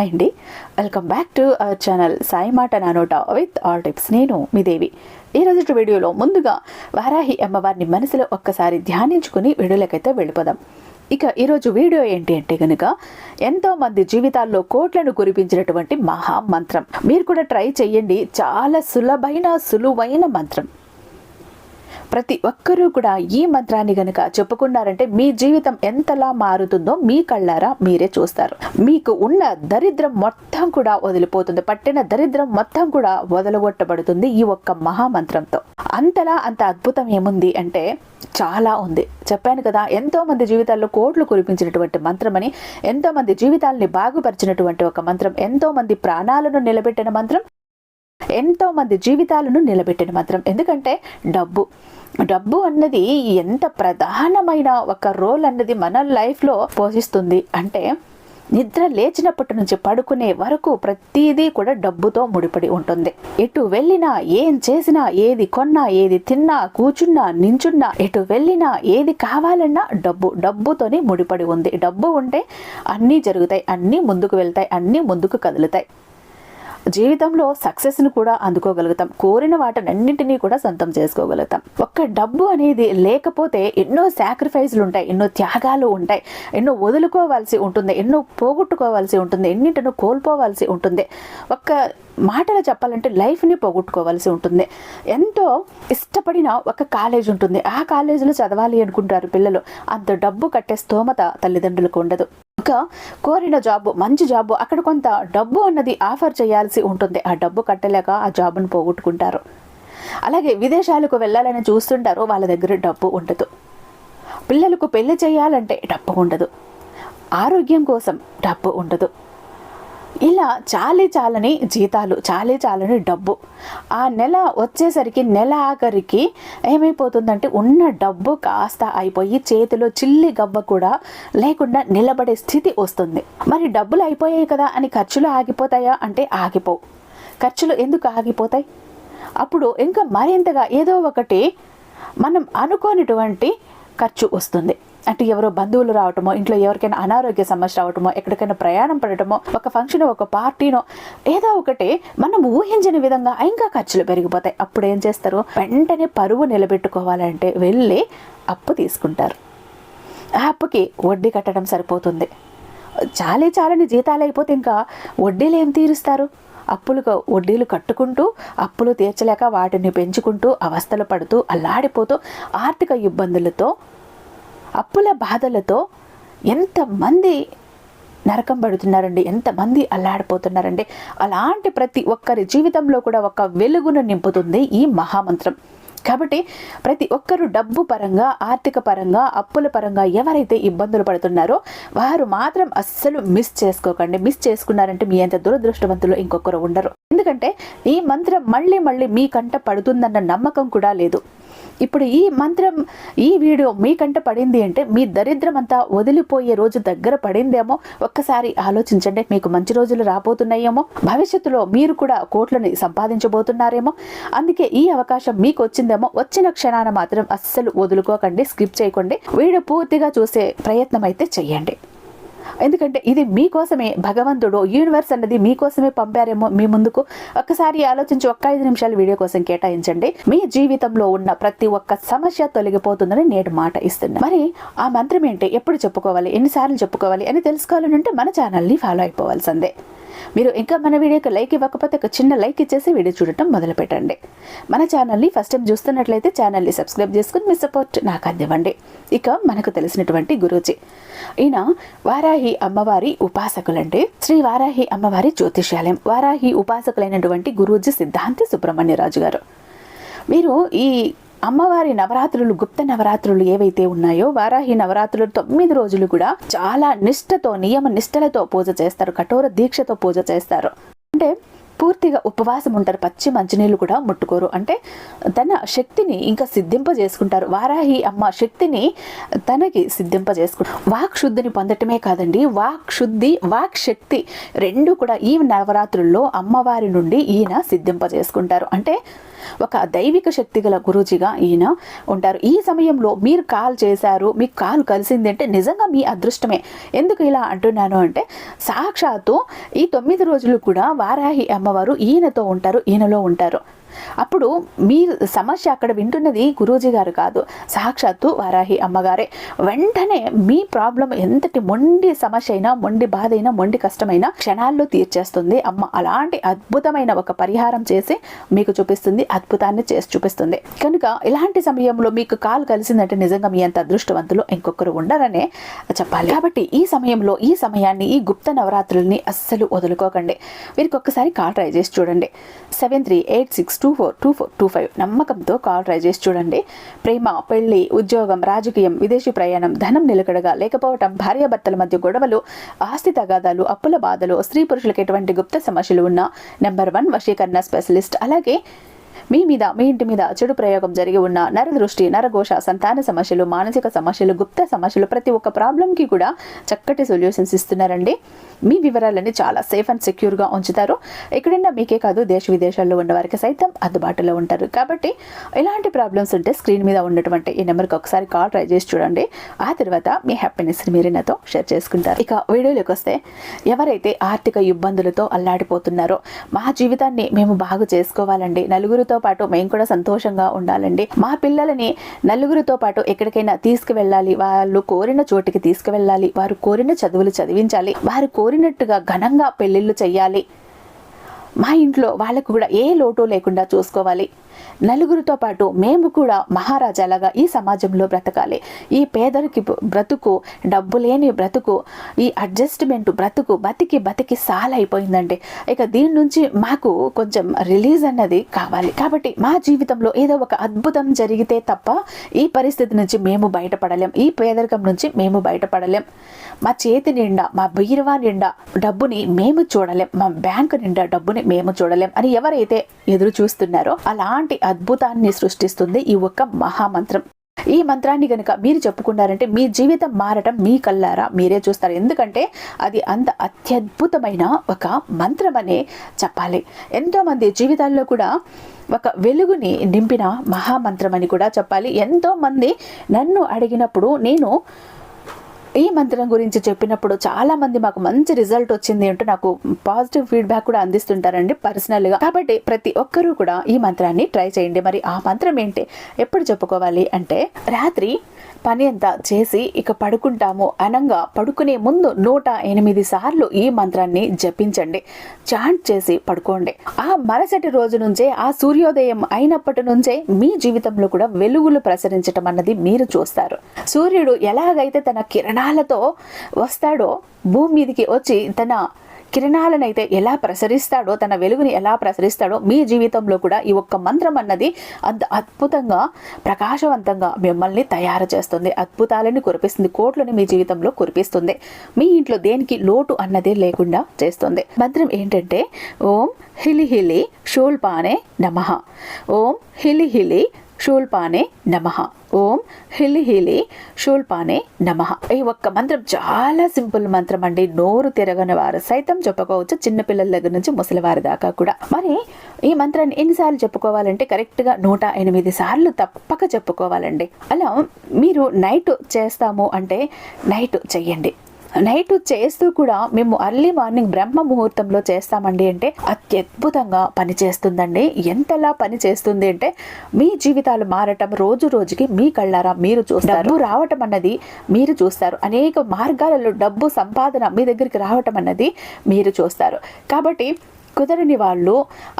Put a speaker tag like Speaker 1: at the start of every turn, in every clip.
Speaker 1: Hi అండి. Welcome back to our channel Sai మాట నానోట విత్ ఆల్ టిప్స్ నేను మీ దేవి. ఈ రోజు వీడియోలో ముందుగా వారాహి అమ్మవారిని మనసులో ఒక్కసారి ధ్యానించుకుని వీడియోలకైతే వెళ్ళిపోదాం. ఇక ఈరోజు వీడియో ఏంటి అంటే కనుక ఎంతో మంది జీవితాల్లో కోట్లను కురిపించినటువంటి మహా మంత్రం. మీరు కూడా ట్రై చేయండి చాలా సులభమైన సులువైన మంత్రం. ప్రతి ఒక్కరూ కూడా ఈ మంత్రాన్ని గనుక చెప్పుకున్నారంటే మీ జీవితం ఎంతలా మారుతుందో మీ కళ్ళారా మీరే చూస్తారు. మీకు ఉన్న దరిద్రం మొత్తం కూడా వదిలిపోతుంది. పట్టిన దరిద్రం మొత్తం కూడా వదలగొట్టబడుతుంది ఈ ఒక్క మహామంత్రంతో. అంతలా అంత అద్భుతం ఏముంది అంటే చాలా ఉంది. చెప్పాను కదా ఎంతో మంది జీవితాల్లో కోట్లు కురిపించినటువంటి మంత్రం అని ఎంతో మంది జీవితాలని బాగుపరిచినటువంటి ఒక మంత్రం ఎంతో మంది ప్రాణాలను నిలబెట్టిన మంత్రం ఎంతో మంది జీవితాలను నిలబెట్టిన మంత్రం. ఎందుకంటే డబ్బు. డబ్బు అన్నది ఎంత ప్రధానమైన ఒక రోల్ అన్నది మన లైఫ్లో పోషిస్తుంది. అంటే నిద్ర లేచినప్పటి నుంచి పడుకునే వరకు ప్రతిదీ కూడా డబ్బుతో ముడిపడి ఉంటుంది. ఎటు వెళ్ళినా ఏం చేసినా ఏది కొన్నా ఏది తిన్నా కూర్చున్నా నించున్నా ఎటు వెళ్ళినా ఏది కావాలన్నా డబ్బు. డబ్బుతోనే ముడిపడి ఉంది. డబ్బు ఉంటే అన్నీ జరుగుతాయి అన్నీ ముందుకు వెళ్తాయి అన్నీ ముందుకు కదులుతాయి. జీవితంలో సక్సెస్ని కూడా అందుకోగలుగుతాం. కోరిన వాటినన్నింటినీ కూడా సొంతం చేసుకోగలుగుతాం. ఒక్క డబ్బు అనేది లేకపోతే ఎన్నో సాక్రిఫైస్లు ఉంటాయి ఎన్నో త్యాగాలు ఉంటాయి ఎన్నో వదులుకోవాల్సి ఉంటుంది ఎన్నో పోగొట్టుకోవాల్సి ఉంటుంది ఎన్నింటినో కోల్పోవాల్సి ఉంటుంది. ఒక్క మాటలు చెప్పాలంటే లైఫ్ని పోగొట్టుకోవాల్సి ఉంటుంది. ఎంతో ఇష్టపడిన ఒక కాలేజ్ ఉంటుంది. ఆ కాలేజీలో చదవాలి అనుకుంటారు పిల్లలు. అంత డబ్బు కట్టే స్తోమత తల్లిదండ్రులకు ఉండదు. ఒక కోరిన జాబ్ మంచి జాబ్ అక్కడ కొంత డబ్బు అన్నది ఆఫర్ చేయాల్సి ఉంటుంది. ఆ డబ్బు కట్టలేక ఆ జాబ్ను పోగొట్టుకుంటారు. అలాగే విదేశాలకు వెళ్ళాలని చూస్తుంటారు వాళ్ళ దగ్గర డబ్బు ఉండదు. పిల్లలకు పెళ్ళి చేయాలంటే డబ్బు ఉండదు. ఆరోగ్యం కోసం డబ్బు ఉండదు. ఇలా చాలీ చాలని జీతాలు చాలీ చాలని డబ్బు. ఆ నెల వచ్చేసరికి నెల ఆఖరికి ఏమైపోతుందంటే ఉన్న డబ్బు కాస్త అయిపోయి చేతిలో చిల్లి గవ్వ కూడా లేకుండా నిలబడే స్థితి వస్తుంది. మరి డబ్బులు అయిపోయాయి కదా అని ఖర్చులు ఆగిపోతాయా? అంటే ఆగిపోవు. ఖర్చులు ఎందుకు ఆగిపోతాయి? అప్పుడు ఇంకా మరింతగా ఏదో ఒకటి మనం అనుకోనిటువంటి ఖర్చు వస్తుంది. అంటే ఎవరో బంధువులు రావటమో ఇంట్లో ఎవరికైనా అనారోగ్య సమస్య రావటమో ఎక్కడికైనా ప్రయాణం పడటమో ఒక ఫంక్షన్ ఒక పార్టీనో ఏదో ఒకటి మనం ఊహించని విధంగా ఇంకా ఖర్చులు పెరిగిపోతాయి. అప్పుడు ఏం చేస్తారు? వెంటనే పరువు నిలబెట్టుకోవాలంటే వెళ్ళి అప్పు తీసుకుంటారు. ఆ అప్పుకి వడ్డీ కట్టడం సరిపోతుంది. చాలే చాలని జీతాలు అయిపోతే ఇంకా వడ్డీలు ఏం తీరుస్తారు? అప్పులుగా వడ్డీలు కట్టుకుంటూ అప్పులు తీర్చలేక వాటిని పెంచుకుంటూ అవస్థలు పడుతూ అల్లాడిపోతూ ఆర్థిక ఇబ్బందులతో అప్పుల బాధలతో ఎంతమంది నరకం పడుతున్నారండి ఎంతమంది అల్లాడిపోతున్నారండి. అలాంటి ప్రతి ఒక్కరి జీవితంలో కూడా ఒక వెలుగును నింపుతుంది ఈ మహామంత్రం. కాబట్టి ప్రతి ఒక్కరు డబ్బు పరంగా ఆర్థిక పరంగా అప్పుల పరంగా ఎవరైతే ఇబ్బందులు పడుతున్నారో వారు మాత్రం అస్సలు మిస్ చేసుకోకండి. మిస్ చేసుకున్నారంటే మీ అంత దురదృష్టవంతులు ఇంకొకరు ఉండరు. ఎందుకంటే ఈ మంత్రం మళ్ళీ మళ్ళీ మీ కంట పడుతుందన్న నమ్మకం కూడా లేదు. ఇప్పుడు ఈ మంత్రం ఈ వీడియో మీకంట పడింది అంటే మీ దరిద్రం అంతా వదిలిపోయే రోజు దగ్గర పడిందేమో ఒక్కసారి ఆలోచించండి. మీకు మంచి రోజులు రాబోతున్నాయేమో. భవిష్యత్తులో మీరు కూడా కోట్లని సంపాదించబోతున్నారేమో. అందుకే ఈ అవకాశం మీకు వచ్చిందేమో. వచ్చిన క్షణాన మాత్రం అస్సలు వదులుకోకండి స్కిప్ చేయకండి. వీడియో పూర్తిగా చూసే ప్రయత్నం అయితే చెయ్యండి ఎందుకంటే ఇది మీకోసమే భగవంతుడు యూనివర్స్ అన్నది మీకోసమే పంపారేమో మీ ముందుకు. ఒక్కసారి ఆలోచించి ఒక్క ఐదు నిమిషాలు వీడియో కోసం కేటాయించండి. మీ జీవితంలో ఉన్న ప్రతి ఒక్క సమస్య తొలగిపోతుందని నేడు మాట ఇస్తున్నా మరి ఆ మంత్రం ఏంటి? ఎప్పుడు చెప్పుకోవాలి? ఎన్నిసార్లు చెప్పుకోవాలి? అని తెలుసుకోవాలంటే మన ఛానల్ని ఫాలో అయిపోవాల్సిందే. మీరు ఇంకా మన వీడియోకి లైక్ ఇవ్వకపోతే ఒక చిన్న లైక్ ఇచ్చేసి వీడియో చూడటం మొదలు పెట్టండి మన ఛానల్ని ఫస్ట్ టైం చూస్తున్నట్లయితే ఛానల్ని సబ్స్క్రైబ్ చేసుకుని మీ సపోర్ట్ నాకు అందివ్వండి. ఇక మనకు తెలిసినటువంటి గురూజీ. ఈయన వారాహి అమ్మవారి ఉపాసకులంటే శ్రీ వారాహి అమ్మవారి జ్యోతిష్యాలయం వారాహి ఉపాసకులైనటువంటి గురూజీ సిద్ధాంతి సుబ్రహ్మణ్యరాజు గారు. మీరు ఈ అమ్మవారి నవరాత్రులు గుప్త నవరాత్రులు ఏవైతే ఉన్నాయో వారాహి నవరాత్రులు తొమ్మిది రోజులు కూడా చాలా నిష్ఠతో నియమ నిష్ఠలతో పూజ చేస్తారు కఠోర దీక్షతో పూజ చేస్తారు. అంటే పూర్తిగా ఉపవాసం ఉంటారు పచ్చి మంచినీళ్ళు కూడా ముట్టుకోరు. అంటే తన శక్తిని ఇంకా సిద్ధింపజేసుకుంటారు. వారాహి అమ్మ శక్తిని తనకి సిద్ధింపజేసుకుంటారు. వాక్ శుద్ధిని పొందటమే కాదండి వాక్ శుద్ధి వాక్ శక్తి రెండు కూడా ఈ నవరాత్రుల్లో అమ్మవారి నుండి ఈయన సిద్ధింపజేసుకుంటారు. అంటే ఒక దైవిక శక్తి గల గురూజీగా ఈయన ఉంటారు. ఈ సమయంలో మీరు కాల్ చేశారు మీకు కాల్ కలిసింది అంటే నిజంగా మీ అదృష్టమే. ఎందుకు ఇలా అంటున్నాను అంటే సాక్షాత్తు ఈ తొమ్మిది రోజులు కూడా వారాహి అమ్మ అమ్మవారు ఈయనతో ఉంటారు ఈయనలో ఉంటారు. అప్పుడు మీ సమస్య అక్కడ వింటున్నది గురూజీ గారు కాదు సాక్షాత్తు వారాహి అమ్మగారే. వెంటనే మీ ప్రాబ్లం ఎంతటి మొండి సమస్య అయినా మొండి బాధ అయినా మొండి కష్టమైనా క్షణాల్లో తీర్చేస్తుంది. అమ్మ అలాంటి అద్భుతమైన ఒక పరిహారం చేసి మీకు చూపిస్తుంది అద్భుతాన్ని చేసి చూపిస్తుంది. కనుక ఇలాంటి సమయంలో మీకు కాల్ కలిసిందంటే నిజంగా మీ అంత అదృష్టవంతులు ఇంకొకరు ఉండరనే చెప్పాలి. కాబట్టి ఈ సమయంలో ఈ సమయాన్ని ఈ గుప్త నవరాత్రుల్ని అస్సలు వదులుకోకండి. వీరికి ఒక్కసారి కాల్ ట్రై చేసి చూడండి. Seven three eight six two four two four two five నమ్మకంతో కాల్ ట్రై చేసి చూడండి. ప్రేమ పెళ్ళి ఉద్యోగం రాజకీయం విదేశీ ప్రయాణం ధనం నిలకడగా లేకపోవటం భార్యాభర్తల మధ్య గొడవలు ఆస్తి తగాదాలు అప్పుల బాధలు స్త్రీ పురుషులకు ఎటువంటి గుప్త సమస్యలు ఉన్న నెంబర్ వన్ వశీకరణ స్పెషలిస్ట్. అలాగే మీ మీద మీ ఇంటి మీద చెడు ప్రయోగం జరిగి ఉన్న నరదృష్టి నరఘోష సంతాన సమస్యలు మానసిక సమస్యలు గుప్త సమస్యలు ప్రతి ఒక్క ప్రాబ్లంకి కూడా చక్కటి సొల్యూషన్స్ ఇస్తున్నారండి. మీ వివరాలన్నీ చాలా సేఫ్ అండ్ సెక్యూర్గా ఉంచుతారు. ఎక్కడైనా మీకే కాదు దేశ విదేశాల్లో ఉన్న వారికి సైతం అందుబాటులో ఉంటారు. కాబట్టి ఎలాంటి ప్రాబ్లమ్స్ ఉంటే స్క్రీన్ మీద ఉన్నటువంటి ఈ నెంబర్కి ఒకసారి కాల్ ట్రై చేసి చూడండి. ఆ తర్వాత మీ హ్యాపీనెస్ మీరు నాతో షేర్ చేసుకుంటారు. ఇక వీడియోలోకి వస్తే ఎవరైతే ఆర్థిక ఇబ్బందులతో అల్లాడిపోతున్నారో మా జీవితాన్ని మేము బాగు చేసుకోవాలండి. నలుగురితో పాటు మేము కూడా సంతోషంగా ఉండాలండి. మా పిల్లలని నలుగురితో పాటు ఎక్కడికైనా తీసుకువెళ్ళాలి వాళ్ళు కోరిన చోటికి తీసుకువెళ్ళాలి వారు కోరిన చదువులు చదివించాలి వారు కోరినట్టుగా ఘనంగా పెళ్ళిళ్ళు చేయాలి మా ఇంట్లో వాళ్ళకు కూడా ఏ లోటు లేకుండా చూసుకోవాలి. నలుగురితో పాటు మేము కూడా మహారాజాలాగా ఈ సమాజంలో బ్రతకాలి. ఈ పేదరికి బ్రతుకు డబ్బు లేని బ్రతుకు ఈ అడ్జస్ట్మెంట్ బ్రతుకు బతికి బతికి సాల్ అయిపోయిందండి ఇక దీని నుంచి మాకు కొంచెం రిలీజ్ అన్నది కావాలి. కాబట్టి మా జీవితంలో ఏదో ఒక అద్భుతం జరిగితే తప్ప ఈ పరిస్థితి నుంచి మేము బయటపడలేం. ఈ పేదరికం నుంచి మేము బయటపడలేం. మా చేతి నిండా మా బీరువా నిండా డబ్బుని మేము చూడలేం. మా బ్యాంకు నిండా డబ్బుని మేము చూడలేం అని ఎవరైతే ఎదురు చూస్తున్నారో అలాంటి అద్భుతాన్ని సృష్టిస్తుంది ఈ ఒక్క మహామంత్రం. ఈ మంత్రాన్ని గనుక మీరు చెప్పుకున్నారంటే మీ జీవితం మారటం మీ కల్లారా మీరే చూస్తారు. ఎందుకంటే అది అంత అత్యద్భుతమైన ఒక మంత్రం అనే చెప్పాలి. ఎంతోమంది జీవితాల్లో కూడా ఒక వెలుగుని నింపిన మహామంత్రం అని కూడా చెప్పాలి. ఎంతోమంది నన్ను అడిగినప్పుడు నేను ఈ మంత్రం గురించి చెప్పినప్పుడు చాలా మంది మాకు మంచి రిజల్ట్ వచ్చింది అంటూ నాకు పాజిటివ్ ఫీడ్బ్యాక్ కూడా అందిస్తుంటారండి పర్సనల్గా కాబట్టి ప్రతి ఒక్కరూ కూడా ఈ మంత్రాన్ని ట్రై చేయండి. మరి ఆ మంత్రం ఏంటి? ఎప్పుడు చెప్పుకోవాలి అంటే రాత్రి పని అంతా చేసి ఇక పడుకుంటాము. అనంగా పడుకునే ముందు నూట ఎనిమిది సార్లు ఈ మంత్రాన్ని జపించండి. చాంట్ చేసి పడుకోండి. ఆ మరుసటి రోజు నుంచే ఆ సూర్యోదయం అయినప్పటి నుంచే మీ జీవితంలో కూడా వెలుగులు ప్రసరించటం అన్నది మీరు చూస్తారు. సూర్యుడు ఎలాగైతే తన కిరణాలతో వస్తాడో భూమి మీదకి వచ్చి తన కిరణాలనైతే ఎలా ప్రసరిస్తాడో తన వెలుగుని ఎలా ప్రసరిస్తాడో మీ జీవితంలో కూడా ఈ ఒక్క మంత్రం అన్నది అంత అద్భుతంగా ప్రకాశవంతంగా మిమ్మల్ని తయారు చేస్తుంది. అద్భుతాలని కురిపిస్తుంది. కోట్లని మీ జీవితంలో కురిపిస్తుంది. మీ ఇంట్లో దేనికి లోటు అన్నదే లేకుండా చేస్తుంది. మంత్రం ఏంటంటే ఓం హిలి హిలి షూల్పానే నమ. ఓం హిలి హిలి షూల్పానే నమ. ఓం హిలి హిలి షూల్పానే నమ. ఈ ఒక్క మంత్రం చాలా సింపుల్ మంత్రం అండి. నోరు తిరగని వారు సైతం చెప్పుకోవచ్చు. చిన్నపిల్లల దగ్గర నుంచి ముసలివారి దాకా కూడా. మరి ఈ మంత్రాన్ని ఎన్నిసార్లు చెప్పుకోవాలంటే కరెక్ట్గా నూట ఎనిమిది సార్లు తప్పక చెప్పుకోవాలండి. అలా మీరు నైట్ చేస్తాము అంటే నైట్ చెయ్యండి. నైట్ చేస్తూ కూడా మేము అర్లీ మార్నింగ్ బ్రహ్మ ముహూర్తంలో చేస్తామండి అంటే అత్యద్భుతంగా పనిచేస్తుందండి ఎంతలా పని చేస్తుంది అంటే మీ జీవితాలు మారటం రోజు రోజుకి మీ కళ్ళారా మీరు చూస్తారు. డబ్బు రావటం అన్నది మీరు చూస్తారు. అనేక మార్గాలలో డబ్బు సంపాదన మీ దగ్గరికి రావటం అన్నది మీరు చూస్తారు. కాబట్టి కుదరని వాళ్ళు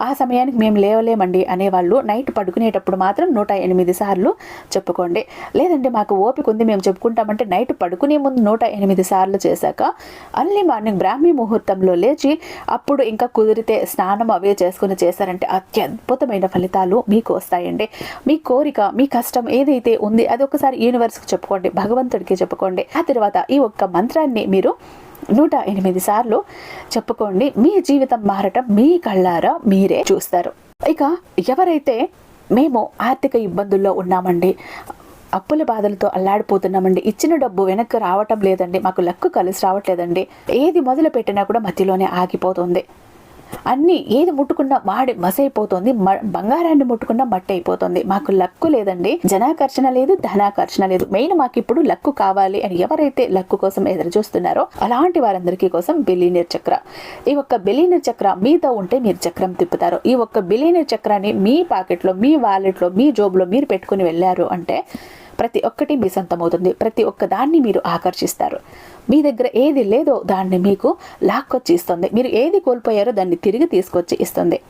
Speaker 1: ఆ సమయానికి మేము లేవలేమండి అనేవాళ్ళు నైట్ పడుకునేటప్పుడు మాత్రం నూట ఎనిమిది సార్లు చెప్పుకోండి. లేదంటే మాకు ఓపిక ఉంది మేము చెప్పుకుంటామంటే నైట్ పడుకునే ముందు నూట ఎనిమిది సార్లు చేశాక అర్లీ మార్నింగ్ బ్రాహ్మీ ముహూర్తంలో లేచి అప్పుడు ఇంకా కుదిరితే స్నానం అవే చేసుకుని చేశారంటే అత్యద్భుతమైన ఫలితాలు మీకు వస్తాయండి. మీ కోరిక మీ కష్టం ఏదైతే ఉంది అది ఒకసారి యూనివర్స్కి చెప్పుకోండి భగవంతుడికి చెప్పుకోండి. ఆ తర్వాత ఈ ఒక్క మంత్రాన్ని మీరు నూట ఎనిమిది సార్లు చెప్పుకోండి మీ జీవితం మారటం మీ కళ్ళారా మీరే చూస్తారు. ఇక ఎవరైతే మేము ఆర్థిక ఇబ్బందుల్లో ఉన్నామండి అప్పుల బాధలతో అల్లాడిపోతున్నామండి ఇచ్చిన డబ్బు వెనక్కి రావటం లేదండి మాకు లక్కు కలిసి రావట్లేదండి ఏది మొదలు పెట్టినా కూడా మధ్యలోనే ఆగిపోతుంది. అన్నీ ఏది ముట్టుకున్నా మాడి మసైపోతుంది బంగారాన్ని ముట్టుకున్నా మట్టి అయిపోతుంది మాకు లక్కు లేదండి జనాకర్షణ లేదు ధనాకర్షణ లేదు. మెయిన్ మాకు ఇప్పుడు లక్కు కావాలి అని ఎవరైతే లక్కు కోసం ఎదురు చూస్తున్నారో అలాంటి వారందరికీ కోసం బిలీనియర్ చక్ర. ఈ ఒక్క బిలీనియర్ చక్ర మీతో ఉంటే మీరు చక్రం తిప్పుతారు. ఈ ఒక్క బిలీనియర్ చక్రాన్ని మీ పాకెట్లో మీ వాలెట్లో మీ జోబులో మీరు పెట్టుకుని వెళ్ళారు అంటే ప్రతి ఒక్కటి మీ సొంతమవుతుంది ప్రతి ఒక్క దాన్ని మీరు ఆకర్షిస్తారు. మీ దగ్గర ఏది లేదో దాన్ని మీకు లాక్కొచ్చి ఇస్తుంది మీరు ఏది కోల్పోయారో దాన్ని తిరిగి తీసుకొచ్చి ఇస్తుంది.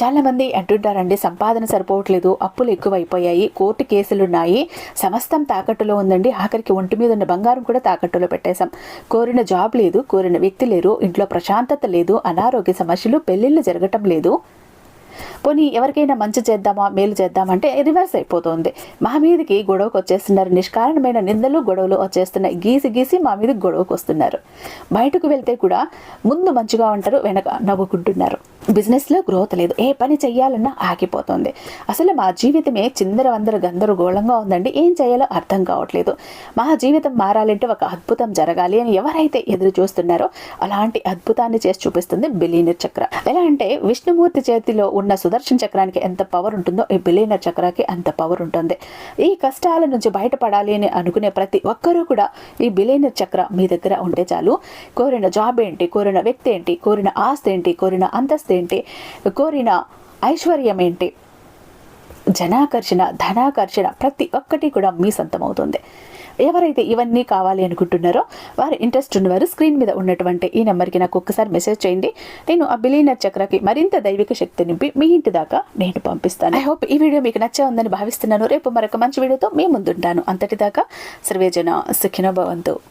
Speaker 1: చాలామంది అంటుంటారండి సంపాదన సరిపోవట్లేదు అప్పులు ఎక్కువైపోయాయి కోర్టు కేసులు ఉన్నాయి సమస్తం తాకట్టులో ఉందండి ఆఖరికి ఒంటి మీద ఉన్న బంగారం కూడా తాకట్టులో పెట్టేశాం. కోరిన జాబ్ లేదు కోరిన వ్యక్తి లేరు ఇంట్లో ప్రశాంతత లేదు అనారోగ్య సమస్యలు పెళ్ళిళ్ళు జరగటం లేదు. పోనీ ఎవరికైనా మంచి చేద్దామా మేలు చేద్దామంటే రివర్స్ అయిపోతుంది. మా మీదకి గొడవకు వచ్చేస్తున్నారు. నిష్కారణమైన నిందలు గొడవలు వచ్చేస్తున్నాయి. గీసి గీసి మా మీద గొడవకు వస్తున్నారు. బయటకు వెళ్తే కూడా ముందు మంచిగా ఉంటారు వెనక నవ్వుకుంటున్నారు. బిజినెస్లో గ్రోత్ లేదు. ఏ పని చెయ్యాలన్నా ఆగిపోతుంది. అసలు మా జీవితమే చిందర వందర గందరగోళంగా ఉందండి. ఏం చేయాలో అర్థం కావట్లేదు. మా జీవితం మారాలంటే ఒక అద్భుతం జరగాలి అని ఎవరైతే ఎదురు చూస్తున్నారో అలాంటి అద్భుతాన్ని చేసి చూపిస్తుంది బిలీనర్ చక్ర. ఎలా అంటే విష్ణుమూర్తి చేతిలో ఉన్న సుదర్శన చక్రానికి ఎంత పవర్ ఉంటుందో ఈ బిలీనర్ చక్రాకి అంత పవర్ ఉంటుంది. ఈ కష్టాల నుంచి బయటపడాలి అని అనుకునే ప్రతి ఒక్కరూ కూడా ఈ బిలీనర్ చక్ర మీ దగ్గర ఉంటే చాలు. కోరిన జాబ్ ఏంటి? కోరిన వ్యక్తి ఏంటి? కోరిన ఆస్తి ఏంటి? కోరిన అంతస్తు ఏంటి? కోరిన ఐశ్వర్యం ఏంటి జనాకర్షణ ధనాకర్షణ ప్రతి ఒక్కటి కూడా మీ సొంతమవుతుంది. ఎవరైతే ఇవన్నీ కావాలి అనుకుంటున్నారో వారు ఇంట్రెస్ట్ ఉన్నవారు స్క్రీన్ మీద ఉన్నటువంటి ఈ నెంబర్కి నాకు ఒక్కసారి మెసేజ్ చేయండి. నేను ఆ బిలీనర్ చక్రకి మరింత దైవిక శక్తి నింపి మీ ఇంటి దాకా నేను పంపిస్తాను. ఐ హోప్ ఈ వీడియో మీకు నచ్చే ఉందని భావిస్తున్నాను. రేపు మరొక మంచి వీడియోతో మీ ముందుంటాను. అంతటిదాకా సర్వేజన సుఖినో భవంతు.